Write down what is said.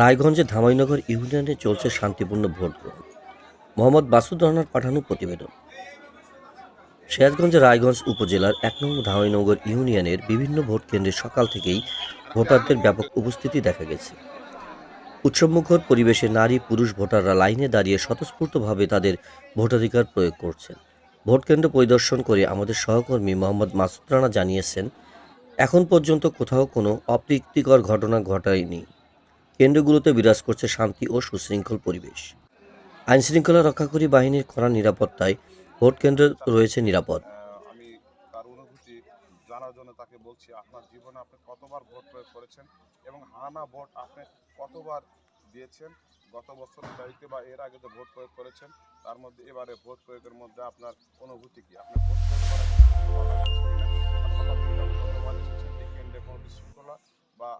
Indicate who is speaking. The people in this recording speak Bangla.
Speaker 1: রায়গঞ্জে ধামাইনগর ইউনিয়নে চলছে শান্তিপূর্ণ ভোট গ্রহণ। মোহাম্মদ মাসুদ রানার পাঠানো প্রতিবেদন। সিরাজগঞ্জের রায়গঞ্জ উপজেলার এক নম্বর ধামাইনগর ইউনিয়নের বিভিন্ন ভোট কেন্দ্রে সকাল থেকেই ভোটারদের ব্যাপক উপস্থিতি দেখা গেছে। উৎসবমুখর পরিবেশে নারী, পুরুষ ভোটাররা লাইনে দাঁড়িয়ে স্বতঃস্ফূর্তভাবে তাদের ভোটাধিকার প্রয়োগ করছেন। ভোটকেন্দ্র পরিদর্শন করে আমাদের সহকর্মী মোহাম্মদ মাসুদ রানা জানিয়েছেন, এখন পর্যন্ত কোথাও কোনো অপ্রীতিকর ঘটনা ঘটায়নি। কেন্দ্রগুলোতে বিরাজ করছে শান্তি ও সুশৃঙ্খল পরিবেশ। আইনশৃঙ্খলা রক্ষাকারী বাহিনীর কড়া নিরাপত্তায় ভোট কেন্দ্র রয়েছে নিরাপদ।
Speaker 2: জানার জন্য তাকে বলছি, আপনার জীবনে আপনি কতবার ভোট প্রয়োগ করেছেন এবং ভোট আপনি কতবার দিয়েছেন? গত চাইতে বা এর আগে ভোট প্রয়োগ করেছেন, তার মধ্যে এবারে ভোট প্রয়োগের মধ্যে আপনার অনুভূতি কি? আপনি বা